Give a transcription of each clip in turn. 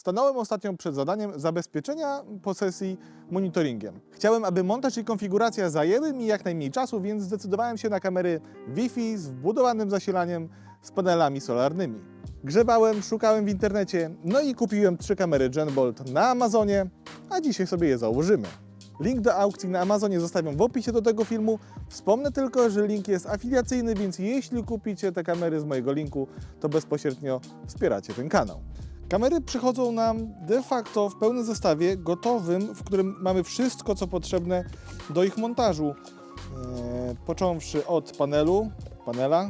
Stanąłem ostatnio przed zadaniem zabezpieczenia posesji monitoringiem. Chciałem, aby montaż i konfiguracja zajęły mi jak najmniej czasu, więc zdecydowałem się na kamery Wi-Fi z wbudowanym zasilaniem z panelami solarnymi. Grzebałem, szukałem w internecie, no i kupiłem trzy kamery Genbolt na Amazonie, a dzisiaj sobie je założymy. Link do aukcji na Amazonie zostawiam w opisie do tego filmu. Wspomnę tylko, że link jest afiliacyjny, więc jeśli kupicie te kamery z mojego linku, to bezpośrednio wspieracie ten kanał. Kamery przychodzą nam de facto w pełnym zestawie, gotowym, w którym mamy wszystko, co potrzebne do ich montażu. Eee, począwszy od panelu, panela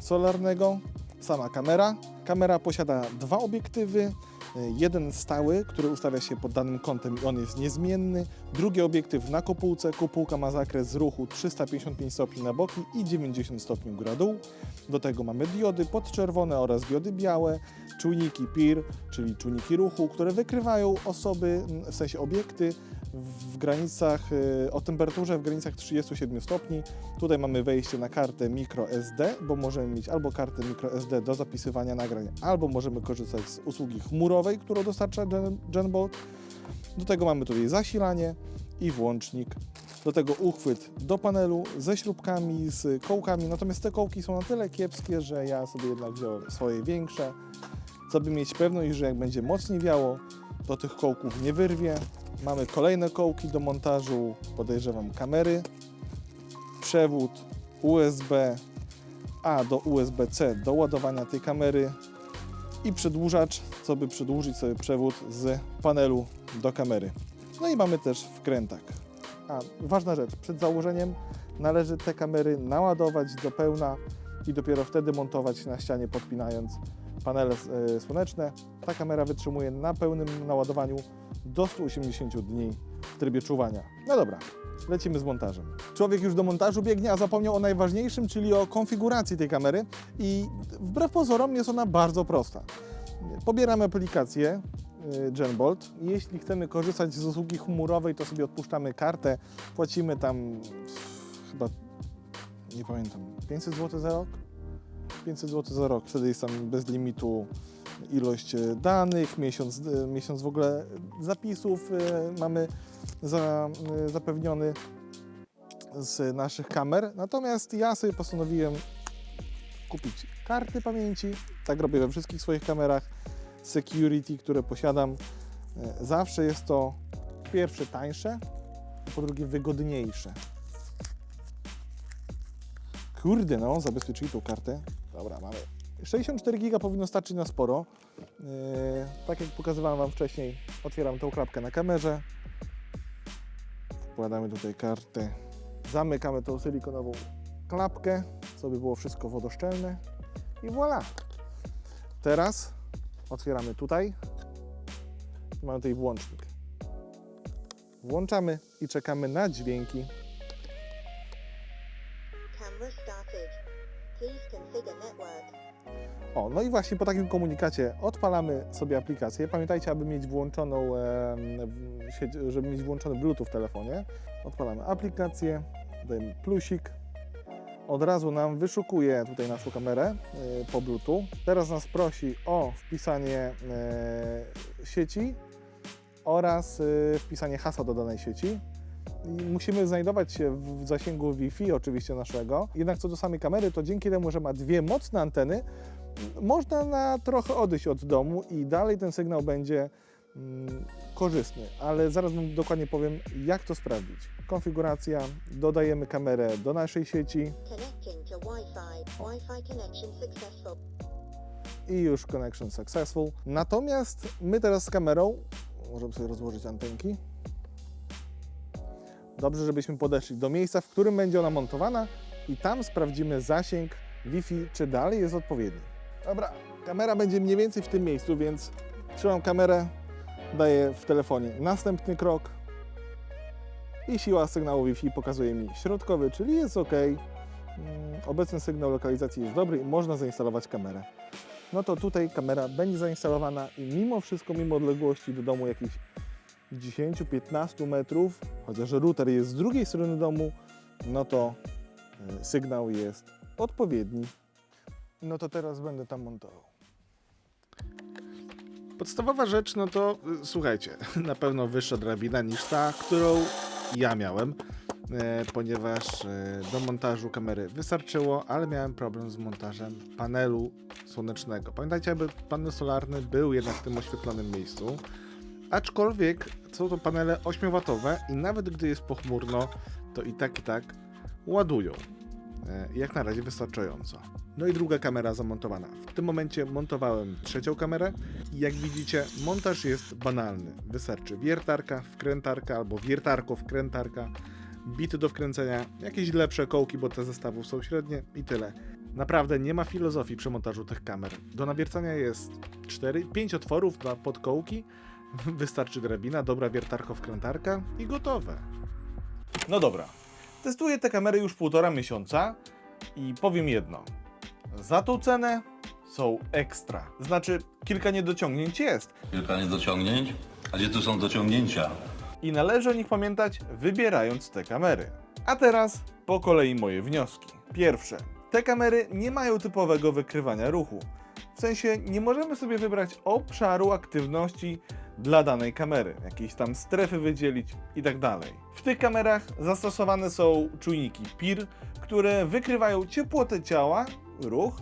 solarnego, sama kamera. Kamera posiada dwa obiektywy. E, Jeden stały, który ustawia się pod danym kątem i on jest niezmienny. Drugi obiektyw na kopułce. Kopułka ma zakres ruchu 355 stopni na boki i 90 stopni góra-dół. Do tego mamy diody podczerwone oraz diody białe, czujniki PIR, czyli czujniki ruchu, które wykrywają osoby, m, w sensie obiekty w granicach, y, o temperaturze w granicach 37 stopni. Tutaj mamy wejście na kartę microSD, bo możemy mieć albo kartę microSD do zapisywania nagrań, albo możemy korzystać z usługi chmurowej, którą dostarcza Gen- Genbolt. Do tego mamy tutaj zasilanie i włącznik. Do tego uchwyt do panelu ze śrubkami, z kołkami. Natomiast te kołki są na tyle kiepskie, że ja sobie jednak wziąłem swoje większe, co by mieć pewność, że jak będzie mocniej wiało, to tych kołków nie wyrwie. Mamy kolejne kołki do montażu, podejrzewam kamery, przewód USB A do USB-C do ładowania tej kamery i przedłużacz, co by przedłużyć sobie przewód z panelu do kamery. No i mamy też wkrętak. A, ważna rzecz, przed założeniem należy te kamery naładować do pełna i dopiero wtedy montować na ścianie podpinając panele e, słoneczne. Ta kamera wytrzymuje na pełnym naładowaniu do 180 dni w trybie czuwania. No dobra, lecimy z montażem. Człowiek już do montażu biegnie, a zapomniał o najważniejszym, czyli o konfiguracji tej kamery i wbrew pozorom jest ona bardzo prosta. Pobieramy aplikację y, Genbolt. Jeśli chcemy korzystać z usługi chmurowej, to sobie odpuszczamy kartę, płacimy tam chyba, nie pamiętam, 500 zł za rok? 500 zł za rok. Wtedy jest tam bez limitu ilość e, danych, miesiąc, e, miesiąc w ogóle zapisów e, mamy za, zapewniony z naszych kamer. Natomiast ja sobie postanowiłem kupić karty pamięci. Tak robię we wszystkich swoich kamerach. Security, które posiadam. Zawsze jest to pierwsze tańsze, po drugie wygodniejsze. Kurde, no, zabezpieczyli tą kartę. Dobra, mamy. 64 giga powinno starczyć na sporo. Yy, tak jak pokazywałem Wam wcześniej, otwieram tą klapkę na kamerze. Wkładamy tutaj kartę. Zamykamy tą silikonową klapkę, co by było wszystko wodoszczelne. I voilà. Teraz otwieramy tutaj. Mamy tutaj włącznik. Włączamy i czekamy na dźwięki. O, no i właśnie po takim komunikacie odpalamy sobie aplikację. Pamiętajcie, aby mieć włączoną, sieć, żeby mieć włączony Bluetooth w telefonie. Odpalamy aplikację, dajemy plusik. Od razu nam wyszukuje tutaj naszą kamerę y, po Bluetooth. Teraz nas prosi o wpisanie e, sieci oraz y, wpisanie hasła do danej sieci. Musimy znajdować się w zasięgu Wi-Fi, oczywiście naszego. Jednak co do samej kamery, to dzięki temu, że ma dwie mocne anteny, można na trochę odejść od domu i dalej ten sygnał będzie mm, korzystny, ale zaraz Wam dokładnie powiem, jak to sprawdzić. Konfiguracja, dodajemy kamerę do naszej sieci i już connection successful. Natomiast my teraz z kamerą, możemy sobie rozłożyć antenki. Dobrze, żebyśmy podeszli do miejsca, w którym będzie ona montowana i tam sprawdzimy zasięg Wi-Fi, czy dalej jest odpowiedni. Dobra, kamera będzie mniej więcej w tym miejscu, więc trzymam kamerę, daję w telefonie następny krok i siła sygnału Wi-Fi pokazuje mi środkowy, czyli jest ok. Mm, Obecny sygnał lokalizacji jest dobry i można zainstalować kamerę no to tutaj kamera będzie zainstalowana i mimo wszystko, mimo odległości do domu jakichś 10-15 metrów, chociaż router jest z drugiej strony domu, no to e, sygnał jest odpowiedni. No to teraz będę tam montował. Podstawowa rzecz, no to y, słuchajcie, na pewno wyższa drabina niż ta, którą ja miałem, e, ponieważ e, do montażu kamery wystarczyło, ale miałem problem z montażem panelu słonecznego. Pamiętajcie, aby panel solarny był jednak w tym oświetlonym miejscu, aczkolwiek są to panele 8W i nawet gdy jest pochmurno, to i tak i tak ładują. E, Jak na razie wystarczająco. No i druga kamera zamontowana. W tym momencie montowałem trzecią kamerę i jak widzicie, montaż jest banalny. Wystarczy wiertarka, wkrętarka albo wiertarko, wkrętarka, bity do wkręcenia, jakieś lepsze kołki, bo te zestawów są średnie i tyle. Naprawdę nie ma filozofii przy montażu tych kamer. Do nawiercania jest 4, 5 otworów dla podkołki, wystarczy drabina, dobra wiertarko, wkrętarka i gotowe. No dobra, testuję te kamery już półtora miesiąca i powiem jedno. Za tą cenę są ekstra. Znaczy, kilka niedociągnięć jest Kilka niedociągnięć? A gdzie tu są dociągnięcia? i należy o nich pamiętać, wybierając te kamery. A teraz po kolei moje wnioski. Pierwsze, te kamery nie mają typowego wykrywania ruchu. W sensie nie możemy sobie wybrać obszaru aktywności dla danej kamery, jakieś tam strefy wydzielić i tak dalej. W tych kamerach zastosowane są czujniki PIR, które wykrywają ciepłotę ciała, ruch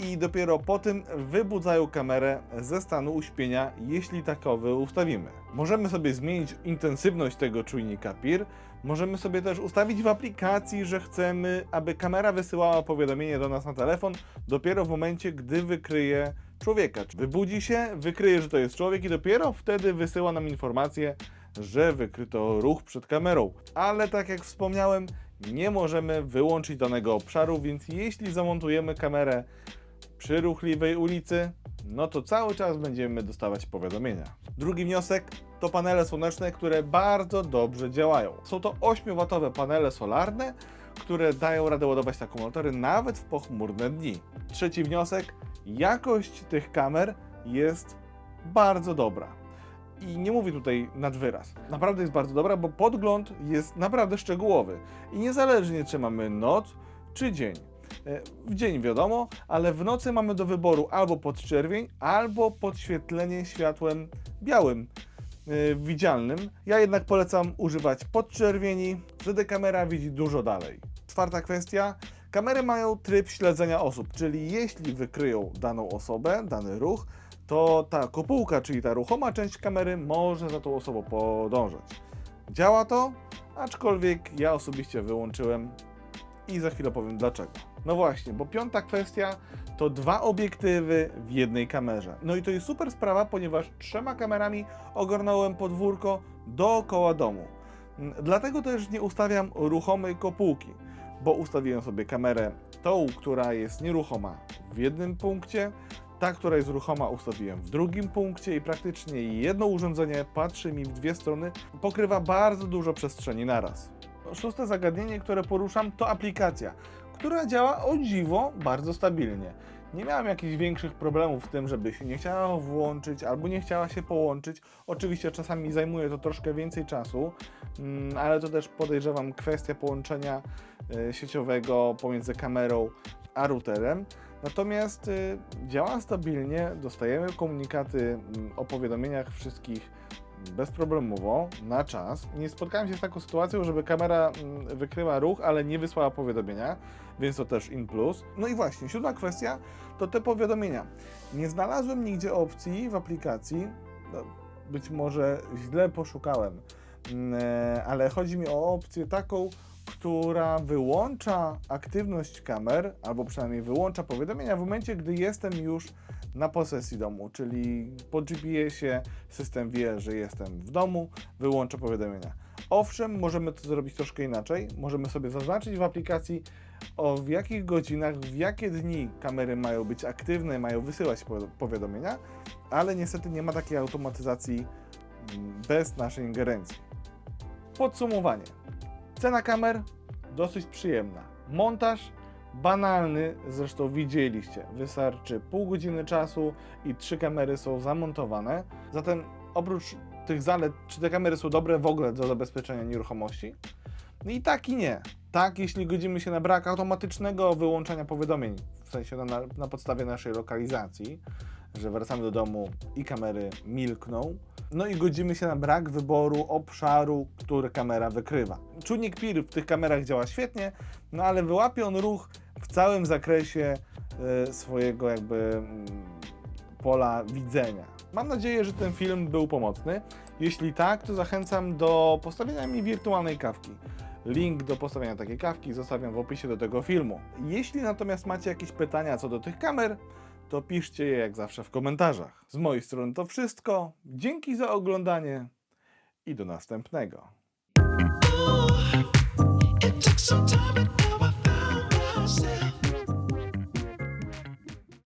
i dopiero po tym wybudzają kamerę ze stanu uśpienia, jeśli takowy ustawimy. Możemy sobie zmienić intensywność tego czujnika PIR, możemy sobie też ustawić w aplikacji, że chcemy, aby kamera wysyłała powiadomienie do nas na telefon dopiero w momencie, gdy wykryje człowieka. Wybudzi się, wykryje, że to jest człowiek i dopiero wtedy wysyła nam informację, że wykryto ruch przed kamerą. Ale tak jak wspomniałem, nie możemy wyłączyć danego obszaru, więc jeśli zamontujemy kamerę przy ruchliwej ulicy, no to cały czas będziemy dostawać powiadomienia. Drugi wniosek to panele słoneczne, które bardzo dobrze działają. Są to 8W panele solarne, które dają radę ładować akumulatory nawet w pochmurne dni. Trzeci wniosek, jakość tych kamer jest bardzo dobra. I nie mówię tutaj nad wyraz. Naprawdę jest bardzo dobra, bo podgląd jest naprawdę szczegółowy. I niezależnie czy mamy noc czy dzień. E, W dzień wiadomo, ale w nocy mamy do wyboru albo podczerwień, albo podświetlenie światłem białym, e, widzialnym. Ja jednak polecam używać podczerwieni, wtedy kamera widzi dużo dalej. Czwarta kwestia. Kamery mają tryb śledzenia osób, czyli jeśli wykryją daną osobę, dany ruch, to ta kopułka, czyli ta ruchoma część kamery może za tą osobą podążać. Działa to, aczkolwiek ja osobiście wyłączyłem i za chwilę powiem dlaczego. No właśnie, bo piąta kwestia to dwa obiektywy w jednej kamerze. No i to jest super sprawa, ponieważ trzema kamerami ogarnąłem podwórko dookoła domu. Dlatego też nie ustawiam ruchomej kopułki, bo ustawiłem sobie kamerę tą, która jest nieruchoma w jednym punkcie, ta, która jest ruchoma ustawiłem w drugim punkcie i praktycznie jedno urządzenie patrzy mi w dwie strony, pokrywa bardzo dużo przestrzeni naraz. Szóste zagadnienie, które poruszam, to aplikacja, która działa o dziwo bardzo stabilnie. Nie miałem jakichś większych problemów w tym, żeby się nie chciała włączyć albo nie chciała się połączyć. Oczywiście czasami zajmuje to troszkę więcej czasu, mm, ale to też podejrzewam kwestia połączenia y, sieciowego pomiędzy kamerą a routerem. Natomiast y, działa stabilnie, dostajemy komunikaty mm, o powiadomieniach wszystkich bezproblemowo, na czas. Nie spotkałem się z taką sytuacją, żeby kamera mm, wykryła ruch, ale nie wysłała powiadomienia, więc to też in plus. No i właśnie, siódma kwestia to te powiadomienia. Nie znalazłem nigdzie opcji w aplikacji, no, być może źle poszukałem, mm, e, ale chodzi mi o opcję taką, która wyłącza aktywność kamer, albo przynajmniej wyłącza powiadomienia w momencie, gdy jestem już na posesji domu, czyli po GPS-ie system wie, że jestem w domu, wyłącza powiadomienia. Owszem, możemy to zrobić troszkę inaczej. Możemy sobie zaznaczyć w aplikacji, o w jakich godzinach, w jakie dni kamery mają być aktywne, mają wysyłać po- powiadomienia, ale niestety nie ma takiej automatyzacji mm, bez naszej ingerencji. Podsumowanie. Cena kamer dosyć przyjemna. Montaż banalny, zresztą widzieliście. Wystarczy pół godziny czasu i trzy kamery są zamontowane. Zatem oprócz tych zalet, czy te kamery są dobre w ogóle do zabezpieczenia nieruchomości? No I tak i nie. Tak, jeśli godzimy się na brak automatycznego wyłączania powiadomień, w sensie na, na, podstawie naszej lokalizacji, że wracamy do domu i kamery milkną. No i godzimy się na brak wyboru obszaru, który kamera wykrywa. Czujnik PIR w tych kamerach działa świetnie, no ale wyłapie on ruch w całym zakresie e, swojego jakby mm, pola widzenia. Mam nadzieję, że ten film był pomocny. Jeśli tak, to zachęcam do postawienia mi wirtualnej kawki. Link do postawienia takiej kawki zostawiam w opisie do tego filmu. Jeśli natomiast macie jakieś pytania co do tych kamer, to piszcie je jak zawsze w komentarzach. Z mojej strony to wszystko. Dzięki za oglądanie i do następnego. It took some time.